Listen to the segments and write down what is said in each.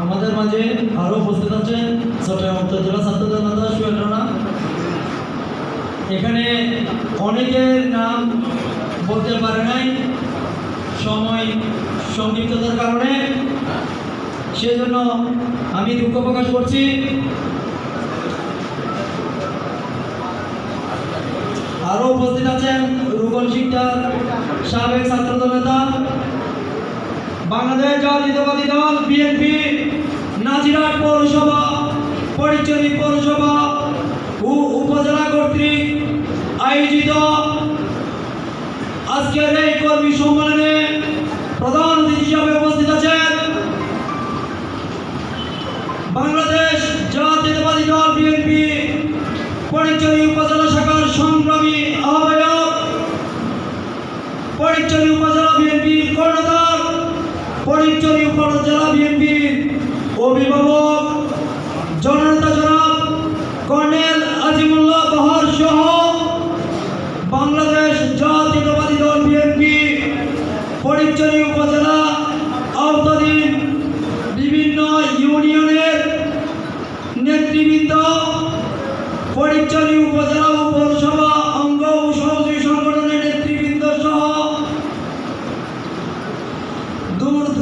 আমাদের মাঝে আরও উপস্থিত আছেন এখানে অনেকের নাম বলতে পারে নাই, সময় সংক্ষিপ্ততার কারণে। সেজন্য আমি দুঃখ প্রকাশ করছি। আরও উপস্থিত আছেন রুবল শিকদার, সাবেক ছাত্রদল নেতা। বাংলাদেশ জাতীয়তাবাদী দল, বিএনপি, নাজিরহাট পৌরসভা পরিচালি পৌরসভা ও উপজেলা কর্তৃক আয়োজিত আজকের এই কর্মী সম্মেলনে প্রধান অতিথি হিসাবে উপস্থিত আছেন বাংলাদেশ জাতীয়তাবাদী দল বিএনপি পরিচরি উপজেলা শাখার সংগ্রামী আহ্বায়ক পরিচরি উপজেলা বিএনপির কর্ণধার ফরিদচুরি উপজেলা বিএনপির অভিভাবক জননেতা জনাব কর্নেল আজিমুল্লাহ বহর সহ বাংলাদেশ জাতীয়তাবাদী দল বিএনপি ফরিদচুরি উপজেলা আওতাধীন বিভিন্ন ইউনিয়নের নেতৃবৃন্দ ফরিদচুরি উপজেলা ও পৌরসভা অঙ্গ ও সহযোগী সংগঠনের নেতৃবৃন্দ সহ দূর দূরান্ত থেকে আগত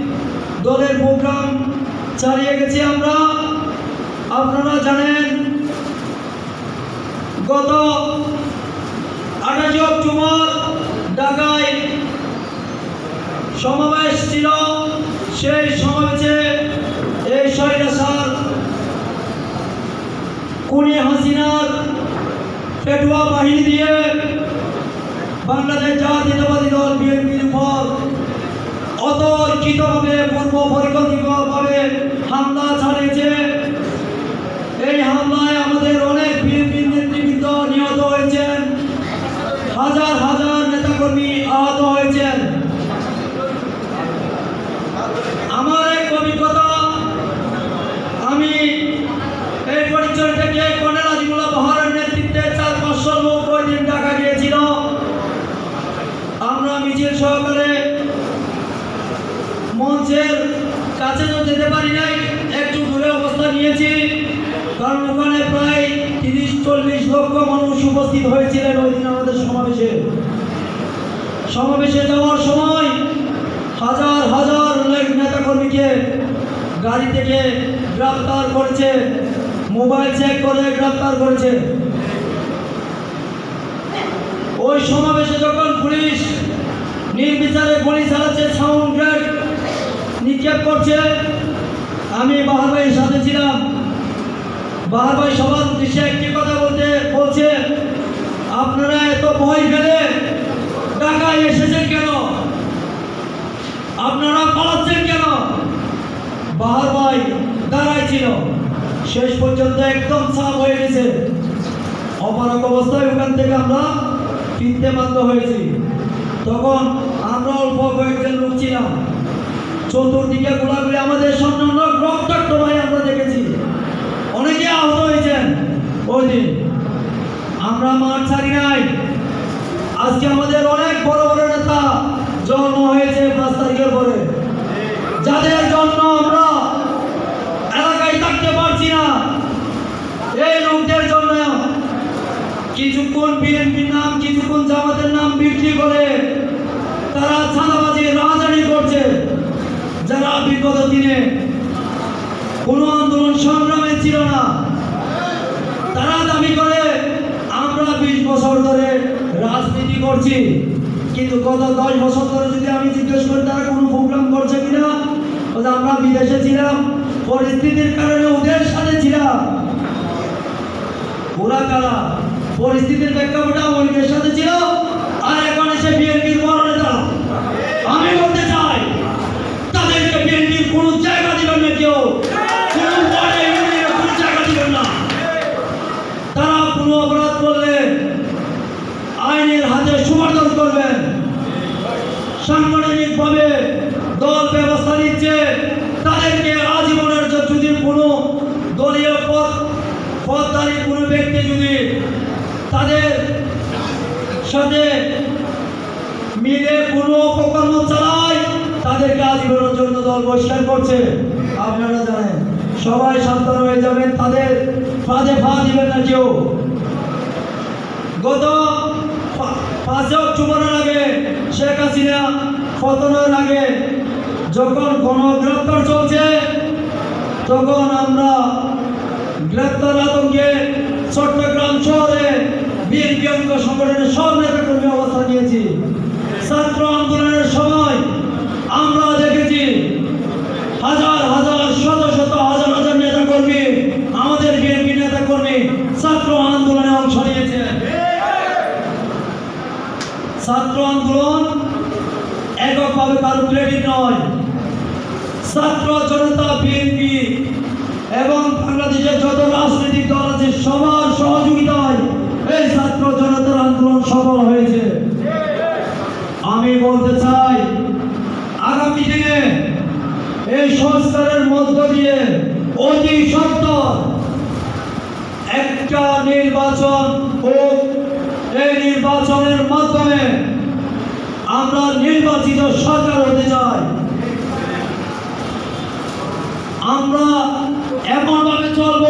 দলের প্রোগ্রাম চালিয়ে গেছি আমরা। আপনারা জানেন, গত আঠাশে অক্টোবর ঢাকায় সমাবেশ ছিল। সেই সমাবেশে এই স্বৈরাচার কুনি হাসিনার পেটুয়া বাহিনী দিয়ে বাংলাদেশ জাতীয়তাবাদী দল, বিএনপির উপর অতর্কিতভাবে পূর্ব পরিকল্পিতভাবে হামলা চালিয়েছে এই হামলায় আমাদের অনেক বিএনপির নেতৃবৃন্দ নিহত হয়েছেন হাজার হাজার নেতাকর্মী আহত হয়েছেন আমার এক অভিজ্ঞতা আমি এই পরিচয় থেকে কর্নেল আজিমুল্লাহ বহারের নেতৃত্বে চার পাঁচশো লোক ওই দিন ঢাকা গিয়েছিল আমরা মিছিল সহকারে মঞ্চের কাছে তো যেতে পারি নাই, একটু দূরে অবস্থা নিয়েছি। কারণ ওখানে প্রায় তিরিশ, চল্লিশ লক্ষ মানুষ উপস্থিত হয়েছিলেন ওই দিন আমাদের সমাবেশে। সমাবেশে যাওয়ার সময় হাজার হাজার নেতাকর্মীকে গাড়ি থেকে গ্রেপ্তার করেছে, মোবাইল চেক করে গ্রেপ্তার করেছে। ওই সমাবেশে যখন পুলিশ নির্বিচারে গুলি চালাচ্ছে সাউন্ড গ্রেড নিক্ষেপ করছে। আমি বাহার ভাইয়ের সাথে ছিলাম। বাহার ভাই সবার উদ্দেশ্যে একটি কথা বলতে বলছে, আপনারা এত ভয় ফেলে ঢাকায় এসেছেন কেন? আপনারা পালাচ্ছেন কেন? বাহার ভাই দাঁড়ায় ছিল। শেষ পর্যন্ত একদম সাফ হয়ে গেছে। অপারক অবস্থায় ওখান থেকে আমরা ফিরতে বাধ্য হয়েছি। তখন আমরা অল্প কয়েকজন লোক ছিলাম। চতুর্দিকে গোলাগুলি আমাদের সামনে রক্তাক্ত ভাই আমরা দেখেছি। অনেকে আহত হয়েছেন ওই দিন। আমরা মাঠ ছাড়ি নাই। আজকে আমাদের অনেক বড় বড় নেতা জন্ম হয়েছে পাঁচ তারিখের পরে। যাদের জন্য আমরা এলাকায় থাকতে পারছি না। এই লোকদের জন্য কিছুক্ষণ বিএনপির নাম, কিছুক্ষণ জামাতের নাম বিক্রি করে তারা চাঁদাবাজি বিগত কোনো আন্দোলন সংগ্রামে ছিল না। তারা দাবি করে, আমরা বিশ বছর ধরে রাজনীতি করছি। কিন্তু গত দশ বছর ধরে যদি আমি জিজ্ঞেস করি, তারা কোনো প্রোগ্রাম করছে কিনা? আমরা বিদেশে ছিলাম, পরিস্থিতির কারণে ওদের সাথে ছিলাম। ওরা কারা? পরিস্থিতির প্রেক্ষাপটে আওয়ামী সাথে ছিল আর এখন এসে বিএনপির বড় নেতা আমি বলতে চাই তাদের সঠিকভাবে দল ব্যবস্থা নিচ্ছে। তাদেরকে আজীবনের যদি কোনো দলীয় পদ, পদধারী কোনো ব্যক্তি যদি তাদের সাথে মিলে কোনো অপকর্ম চালায়, তাদেরকে আজীবনের জন্য দল বহিষ্কার করছে। আপনারা জানেন, সবাই সাবধান হয়ে যাবেন, তাদের ফাঁদে ফা দিবেন না কেউ। গত পা- পাঁচ অক্টোবরের আগে শেখ হাসিনা পতনের আগে যখন গণগ্রেপ্তার চলছে, তখন আমরা গ্রেপ্তার আতঙ্কে চট্টগ্রাম শহরে বিএনপি অঙ্গ সংগঠনের সব নেতাকর্মী অবস্থান নিয়েছি। ছাত্র আন্দোলনের সময় আমরা দেখেছি হাজার হাজার শত শত হাজার হাজার নেতাকর্মী আমাদের বিএনপি নেতাকর্মী ছাত্র আন্দোলনে অংশ নিয়েছে ছাত্র আন্দোলন এককভাবে কারও ক্রেডিট নয়। ছাত্র জনতা বিএনপি এবং বাংলাদেশের যত রাজনৈতিক দল আছে, সবার সহযোগিতায় এই ছাত্র জনতার আন্দোলন সফল হয়েছে। আমি বলতে চাই, আগামী দিনে এই সংস্কারের মধ্য দিয়ে অতি সত্তর একটা নির্বাচন হোক। এই নির্বাচনের মাধ্যমে আমরা নির্বাচিত সরকার হতে চাই। আমরা এমনভাবে চলবো